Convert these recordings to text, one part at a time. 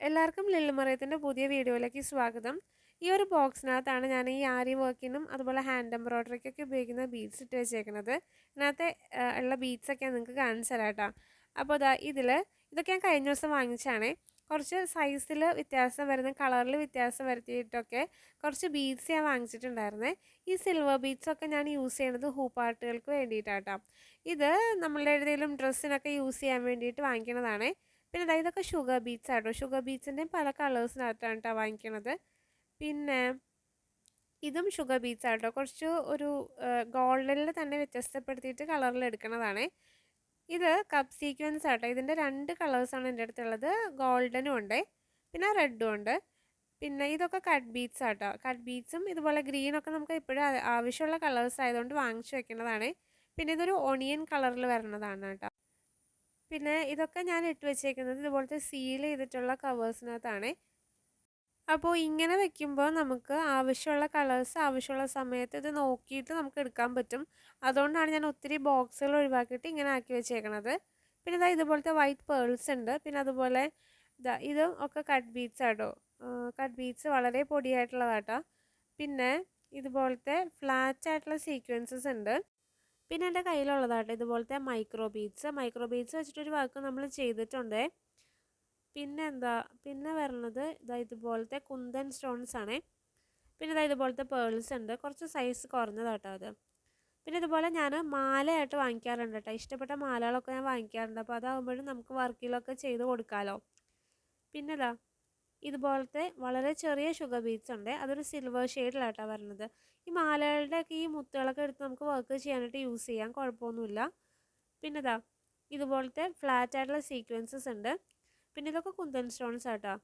എല്ലാവർക്കും ലില്ലുമറയത്തിന്റെ പുതിയ വീഡിയോയിലേക്ക് സ്വാഗതം. ഈ ഒരു ബോക്സിനകത്താണ് ഞാൻ ഈ ആരി വർക്കിനും അതുപോലെ ഹാൻഡ് എംബ്രോയ്ഡറിക്കൊക്കെ ഉപയോഗിക്കുന്ന ബീഡ്സ് ഇട്ട് വെച്ചേക്കുന്നത്. ഇതിനകത്ത് ഉള്ള ബീഡ്സൊക്കെ നിങ്ങൾക്ക് കാണിച്ചു തരാം കേട്ടോ. അപ്പോൾ അതാ ഇതിൽ ഇതൊക്കെ ഞാൻ കഴിഞ്ഞ ദിവസം വാങ്ങിച്ചാണ് കുറച്ച് സൈസിൽ വ്യത്യാസം വരുന്ന കളറിൽ വ്യത്യാസം വരുത്തിയിട്ടൊക്കെ കുറച്ച് ബീഡ്സ് ഞാൻ വാങ്ങിച്ചിട്ടുണ്ടായിരുന്നേ. ഈ സിൽവർ ബീഡ്സൊക്കെ ഞാൻ യൂസ് ചെയ്യുന്നത് ഹൂപ്പാട്ടുകൾക്ക് വേണ്ടിയിട്ടാട്ടോ ഇത് നമ്മളുടെ ഏതെങ്കിലും ഡ്രസ്സിനൊക്കെ യൂസ് ചെയ്യാൻ വേണ്ടിയിട്ട് വാങ്ങിക്കുന്നതാണേ. പിന്നെ അതായത് ഇതൊക്കെ ഷുഗർ ബീറ്റ്സ് ആട്ടോ. ഷുഗർ ബീറ്റ്സിന്റെയും പല കളേഴ്സിനകത്താണ് കേട്ടോ വാങ്ങിക്കണത്. പിന്നെ ഇതും ഷുഗർ ബീറ്റ്സ് ആട്ടോ. കുറച്ച് ഒരു ഗോൾഡനിൽ തന്നെ വ്യത്യസ്തപ്പെടുത്തിയിട്ട് കളറിൽ എടുക്കുന്നതാണ് ഇത് കപ്പ് സീക്വൻസ് ആട്ടോ. ഇതിന്റെ രണ്ട് കളേഴ്സാണ് എന്റെ അടുത്തുള്ളത്. ഗോൾഡനും ഉണ്ട്. പിന്നെ റെഡും ഉണ്ട്. പിന്നെ ഇതൊക്കെ കട്ട് ബീറ്റ്സ് ആട്ടോ. കട്ട് ബീറ്റ്സും ഇതുപോലെ ഗ്രീനൊക്കെ നമുക്ക് എപ്പോഴും ആവശ്യമുള്ള കളേഴ്സ് ആയതുകൊണ്ട് വാങ്ങിച്ചു വെക്കുന്നതാണ് പിന്നെ ഇതൊരു ഓണിയൻ കളറിൽ വരുന്നതാണ് കേട്ടോ. പിന്നെ ഇതൊക്കെ ഞാൻ ഇട്ട് വെച്ചേക്കുന്നത് ഇതുപോലത്തെ സീൽ ചെയ്തിട്ടുള്ള കവേഴ്സിനകത്താണ് അപ്പോൾ ഇങ്ങനെ വെക്കുമ്പോൾ നമുക്ക് ആവശ്യമുള്ള കളേഴ്സ് ആവശ്യമുള്ള സമയത്ത് ഇത് നോക്കിയിട്ട് നമുക്ക് എടുക്കാൻ പറ്റും. അതുകൊണ്ടാണ് ഞാൻ ഒത്തിരി ബോക്സുകൾ ഒഴിവാക്കിയിട്ട് ഇങ്ങനെ ആക്കി വെച്ചേക്കണത്. പിന്നെ ഇതാ ഇതുപോലത്തെ വൈറ്റ് പേൾസ് ഉണ്ട്. പിന്നെ അതുപോലെ ഇതാ ഇതും ഒക്കെ കട്ട് ബീറ്റ്സ് ആട്ടോ. കട്ട് ബീറ്റ്സ് വളരെ പൊടിയായിട്ടുള്ളതാട്ടോ. പിന്നെ ഇതുപോലത്തെ ഫ്ലാറ്റ് ആയിട്ടുള്ള സീക്വൻസസ് ഉണ്ട്. പിന്നെ എന്റെ കയ്യിലുള്ളതാട്ടോ. ഇതുപോലത്തെ മൈക്രോ ബീഡ്സ് മൈക്രോ ബീഡ്സ് വെച്ചിട്ടൊരു വർക്ക് നമ്മൾ ചെയ്തിട്ടുണ്ട്. പിന്നെ എന്താ? പിന്നെ വരുന്നത് ഇതാ ഇതുപോലത്തെ കുന്തൻ സ്റ്റോൺസ് ആണ്. പിന്നെ ഇതാ ഇതുപോലത്തെ പേൾസ് ഉണ്ട്. കുറച്ച് സൈസ് കുറഞ്ഞതാട്ടോ അത്. പിന്നെ ഇതുപോലെ ഞാൻ മാലയായിട്ട് വാങ്ങിക്കാറുണ്ട് കേട്ടോ. ഇഷ്ടപ്പെട്ട മാലകളൊക്കെ ഞാൻ വാങ്ങിക്കാറുണ്ട്. അപ്പോൾ അതാകുമ്പോഴും നമുക്ക് വർക്കിലൊക്കെ ചെയ്ത് കൊടുക്കാമല്ലോ പിന്നെ ഇതാ ഇതുപോലത്തെ വളരെ ചെറിയ ഷുഗർ ബീറ്റ്സ് ഉണ്ട്. അതൊരു സിൽവർ ഷെയ്ഡിലാട്ടോ വരുന്നത് ഈ മാലകളുടെയൊക്കെ ഈ മുത്തുകളൊക്കെ എടുത്ത് നമുക്ക് വർക്ക് ചെയ്യാനായിട്ട് യൂസ് ചെയ്യാം. കുഴപ്പമൊന്നുമില്ല. പിന്നെ ഇതാ ഇതുപോലത്തെ ഫ്ലാറ്റ് ആയിട്ടുള്ള സീക്വൻസസ് ഉണ്ട്. പിന്നെ ഇതൊക്കെ കുന്തൻ സ്റ്റോൺസ് ആട്ടോ.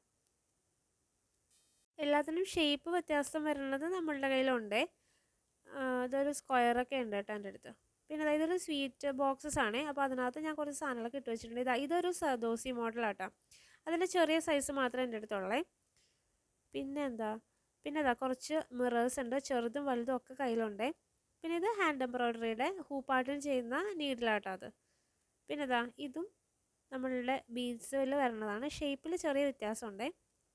എല്ലാത്തിനും ഷേപ്പ് വ്യത്യാസം വരുന്നത് നമ്മളുടെ കയ്യിലുണ്ട്. ഇതൊരു സ്ക്വയറൊക്കെ ഉണ്ട് കേട്ടോ എന്റെ അടുത്ത്. പിന്നെ അതായത് ഇതൊരു സ്വീറ്റ് ബോക്സസ് ആണ്. അപ്പോൾ അതിനകത്ത് ഞാൻ കുറച്ച് സാധനങ്ങളൊക്കെ ഇട്ട് വെച്ചിട്ടുണ്ട്. ഇതാ ഇതൊരു സദോസി മോഡലാട്ടോ അതിന്റെ ചെറിയ സൈസ് മാത്രമേ എന്റെ അടുത്തുള്ളേ. പിന്നെ എന്താ പിന്നെ അതാ കുറച്ച് മിറേഴ്സ് ഉണ്ട്. ചെറുതും വലുതും ഒക്കെ കയ്യിലുണ്ട്. പിന്നെ ഇത് ഹാൻഡ് എംബ്രോയ്ഡറിയുടെ ഹൂപ്പാട്ടിൽ ചെയ്യുന്ന നീഡിലാട്ടോ അത്. പിന്നെ ഇതാ ഇതും നമ്മളുടെ ബീഡ്സിൽ വരുന്നതാണ് ഷേപ്പിൽ ചെറിയ വ്യത്യാസമുണ്ട്.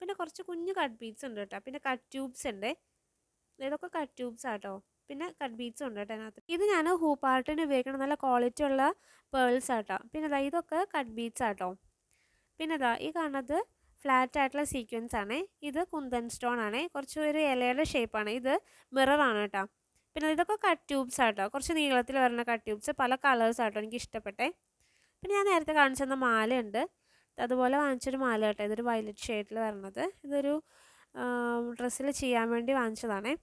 പിന്നെ കുറച്ച് കുഞ്ഞു കട്ട് ബീഡ്സ് ഉണ്ട് കേട്ടോ. പിന്നെ കട്ട് ട്യൂബ്സ് ഉണ്ട്. ഇതൊക്കെ കട്ട് ട്യൂബ്സ് ആട്ടോ പിന്നെ കട്ട് ബീഡ്സ് ഉണ്ട് കേട്ടോ അതിനകത്ത്. ഇത് ഞാൻ ഹൂപ്പാർട്ടിന് ഉപയോഗിക്കണം നല്ല ക്വാളിറ്റി ഉള്ള പേൾസ് ആട്ടോ പിന്നെ ഇതാ ഇതൊക്കെ കട്ട് ബീഡ്സ് ആട്ടോ പിന്നെ ഇതാ ഈ കാണുന്നത് ഫ്ലാറ്റ് ആയിട്ടുള്ള സീക്വൻസ് ആണ്. ഇത് കുന്തൻ സ്റ്റോൺ ആണ്. കുറച്ച് ഒരു ഇലയുടെ ഷേപ്പാണ് ഇത് മിറർ ആണ് കേട്ടോ. പിന്നെ ഇതൊക്കെ കട്ട് ട്യൂബ്സ് ആട്ടോ. കുറച്ച് നീളത്തിൽ വരുന്ന കട്ട് ട്യൂബ്സ് പല കളേഴ്സ് ആട്ടോ എനിക്ക് ഇഷ്ടപ്പെട്ടേ. പിന്നെ ഞാൻ നേരത്തെ കാണിച്ചു തന്ന മാലയുണ്ട്. അതുപോലെ വാങ്ങിച്ചൊരു മാല കേട്ടോ. ഇതൊരു വയലറ്റ് ഷെയ്ഡിൽ വരണത്. ഇതൊരു ഡ്രസ്സിൽ ചെയ്യാൻ വേണ്ടി വാങ്ങിച്ചതാണേ.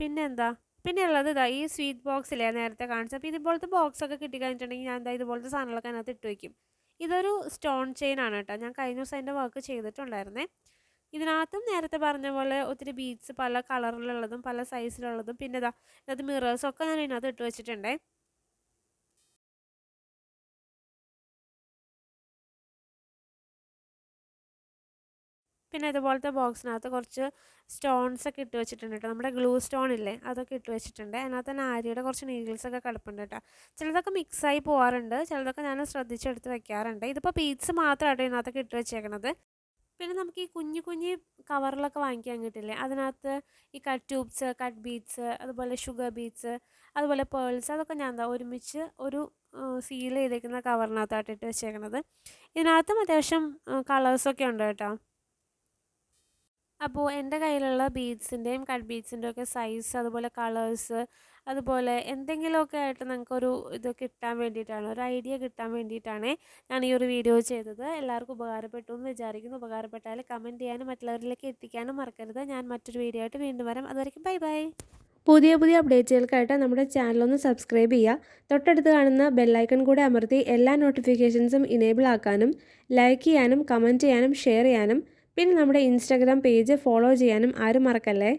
പിന്നെ എന്താ? പിന്നെ ഉള്ളത് ഇതാ ഈ സ്വീറ്റ് ബോക്സില്ലേ നേരത്തെ കാണിച്ചത്. അപ്പോൾ ഇതുപോലത്തെ ബോക്സ് ഒക്കെ കിട്ടിക്കഴിഞ്ഞിട്ടുണ്ടെങ്കിൽ ഞാൻ എന്താ ഇതുപോലത്തെ സാധനങ്ങളൊക്കെ അതിനകത്ത് ഇട്ട് വയ്ക്കും ഇതൊരു സ്റ്റോൺ ചെയിൻ ആണ് കേട്ടോ. ഞാൻ കഴിഞ്ഞ ദിവസം അതിന്റെ വർക്ക് ചെയ്തിട്ടുണ്ടായിരുന്നേ. ഇതിനകത്തും നേരത്തെ പറഞ്ഞ പോലെ ഒത്തിരി ബീഡ്സ് പല കളറിലുള്ളതും പല സൈസിലുള്ളതും പിന്നെ ഇതാ ഇതിനകത്ത് മിറേഴ്സൊക്കെ ഞാൻ ഇതിനകത്ത് ഇട്ട് വെച്ചിട്ടുണ്ടേ. പിന്നെ ഇതുപോലത്തെ ബോക്സിനകത്ത് കുറച്ച് സ്റ്റോൺസ് ഒക്കെ ഇട്ട് വെച്ചിട്ടുണ്ട് കേട്ടോ നമ്മുടെ ഗ്ലൂ സ്റ്റോൺ ഇല്ലേ? അതൊക്കെ ഇട്ട് വെച്ചിട്ടുണ്ട്. അതിനകത്ത് തന്നെ ആര്യയുടെ കുറച്ച് നീഡിൽസ് ഒക്കെ കിടപ്പുണ്ട് കേട്ടോ ചിലതൊക്കെ മിക്സായി പോകാറുണ്ട് ചിലതൊക്കെ ഞാൻ ശ്രദ്ധിച്ചെടുത്ത് വെക്കാറുണ്ട്. ഇതിപ്പോൾ പീറ്റ്സ് മാത്രമായിട്ട് ഇതിനകത്തൊക്കെ ഇട്ട് വെച്ചേക്കണത്. പിന്നെ നമുക്ക് ഈ കുഞ്ഞു കുഞ്ഞു കവറിലൊക്കെ വാങ്ങിക്കാൻ കിട്ടില്ലേ? അതിനകത്ത് ഈ കട്ട് ട്യൂബ്സ് കട്ട് ബീറ്റ്സ് അതുപോലെ ഷുഗർ ബീറ്റ്സ് അതുപോലെ പേൾസ് അതൊക്കെ ഞാൻ എന്താ ഒരുമിച്ച് ഒരു സീൽ ചെയ്തേക്കുന്ന കവറിനകത്തായിട്ട് ഇട്ട് വെച്ചേക്കണത്. ഇതിനകത്തും അത്യാവശ്യം കളേഴ്സൊക്കെ ഉണ്ട് കേട്ടോ. അപ്പോൾ എന്റെ കയ്യിലുള്ള ബീഡ്സിന്റെയും കട്ട് ബീഡ്സിന്റെയും ഒക്കെ സൈസ് അതുപോലെ കളേഴ്സ് അതുപോലെ എന്തെങ്കിലുമൊക്കെ ആയിട്ട് നിങ്ങൾക്കൊരു ഇത് കിട്ടാൻ വേണ്ടിയിട്ടാണ് ഒരു ഐഡിയ കിട്ടാൻ വേണ്ടിയിട്ടാണ് ഞാൻ ഈ ഒരു വീഡിയോ ചെയ്തത്. എല്ലാവർക്കും ഉപകാരപ്പെട്ടു എന്ന് വിചാരിക്കുന്നു. ഉപകാരപ്പെട്ടാൽ കമന്റ് ചെയ്യാനും മറ്റുള്ളവരിലേക്ക് എത്തിക്കാനും മറക്കരുത്. ഞാൻ മറ്റൊരു വീഡിയോ ആയിട്ട് വീണ്ടും വരാം. അതുവരെയ്ക്കും ബൈ ബൈ പുതിയ പുതിയ അപ്ഡേറ്റുകൾക്കായിട്ട് നമ്മുടെ ചാനലൊന്ന് സബ്സ്ക്രൈബ് ചെയ്യുക. തൊട്ടടുത്ത് കാണുന്ന ബെല്ലൈക്കൺ കൂടെ അമർത്തി എല്ലാ നോട്ടിഫിക്കേഷൻസും ഇനേബിൾ ആക്കാനും ലൈക്ക് ചെയ്യാനും കമന്റ് ചെയ്യാനും ഷെയർ ചെയ്യാനും പിന്നെ നമ്മുടെ ഇൻസ്റ്റാഗ്രാം പേജ് ഫോളോ ചെയ്യാനും ആരും മറക്കല്ലേ?